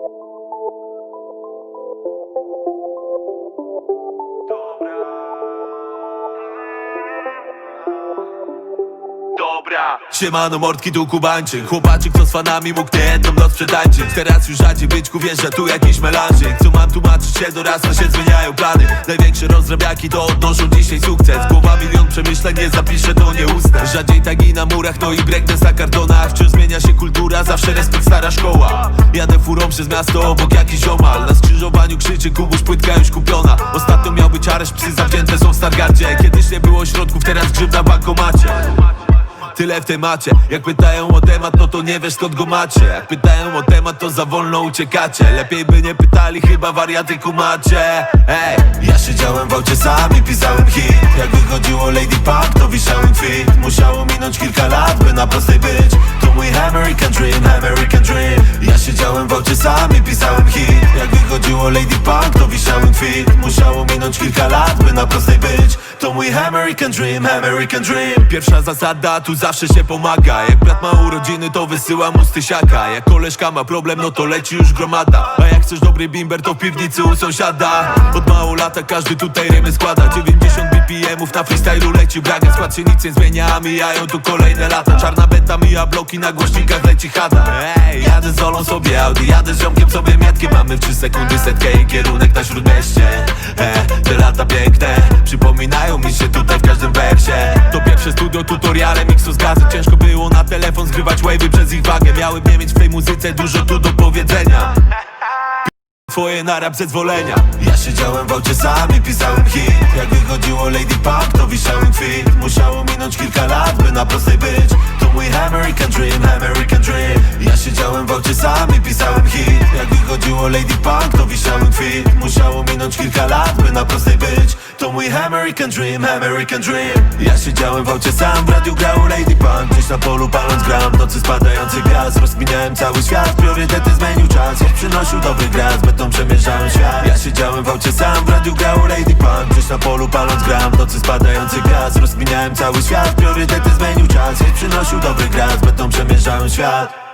Dobra. Siemano mordki tu kubańczyk. Chłopaczyk co z fanami mógł nie jedną noc przetańczyć? Teraz już rzadziej być wierzę tu jakiś melanżyk. Co mam tłumaczyć się do raz, to się zmieniają plany. Największe rozrabiaki to odnoszą dzisiaj sukces. Głowa milion przemyśleń, nie zapiszę to nie ustę Rzadziej tagi na murach, no i breakdance na kartonach Wciąż zmienia się kultura, zawsze respekt stara szkoła. Jadę furą przez miasto obok jakiś omal. Na skrzyżowaniu krzyczy Kubuś, płytka już kupiona. Ostatnio miał być areszt, psy zawzięte są w Stargardzie. Kiedyś nie było środków, teraz grzyb na bankomacie. Tyle w temacie. Jak pytają o temat, no to nie wiesz skąd go macie. Jak pytają o temat, to za wolno uciekacie. Lepiej by nie pytali, chyba wariaty kumacie. Ej, ja siedziałem w aucie sam i Lady Punk, to wiszałem fit Musiało minąć kilka lat, by na prostej być. To mój American Dream, American Dream. Ja siedziałem w aucie sam i pisałem hit. Jak wychodziło Lady Punk, to wiszałem fit Musiało minąć kilka lat, by na prostej być. To mój American Dream, American Dream. Pierwsza zasada, tu zawsze się pomaga. Jak brat ma urodziny, to wysyła mu stysiaka Jak koleżka ma problem, no to leci już gromada. A jak chcesz dobry bimber, to w piwnicy u sąsiada. Od mało lata każdy tutaj rymy składa. 90 BPM-ów na freestylu leci braga Skład się nic nie zmienia, mijają tu kolejne lata. Czarna beta mija bloki, na głośnikach leci chata Ej, jadę z Olą sobie Audi, jadę z ziomkiem sobie mietkie Mamy w 3 sekundy setkę i kierunek na śródmieście. E, Te lata piękne, przypominają mi się tutaj w każdym wersie. To pierwsze studio, tutoriale, miksu z gazy. Ciężko było na telefon zgrywać wavy przez ich wagę. Miałem nie mieć w tej muzyce dużo tu do powiedzenia Twoje na rap zezwolenia. Ja siedziałem w aucie sam i pisałem hit. Jak wychodziło Lady Punk, to wiszałem fit Musiało minąć kilka lat, by na prostej być. To mój American Dream, American Dream. Ja siedziałem w aucie sam i pisałem hit. Jak wychodziło Lady Punk, to wiszałem fit Musiało minąć kilka lat, by na prostej być. To mój American Dream, American Dream. Ja siedziałem w aucie sam, w radiu grało Lady Punk Gdzieś na polu paląc gram, nocy spadający gwiazd Rozkminiałem cały świat, priorytety zmienił czas Przynosił dobry gras, betą przemierzałem świat. Ja siedziałem w aucie sam, w radiu grało Lady Punk. Gdzieś na polu paląc gram, w nocy spadający gwiazd Rozkminiałem cały świat, priorytety zmienił czas Choć przynosił dobry gras, betą przemierzałem świat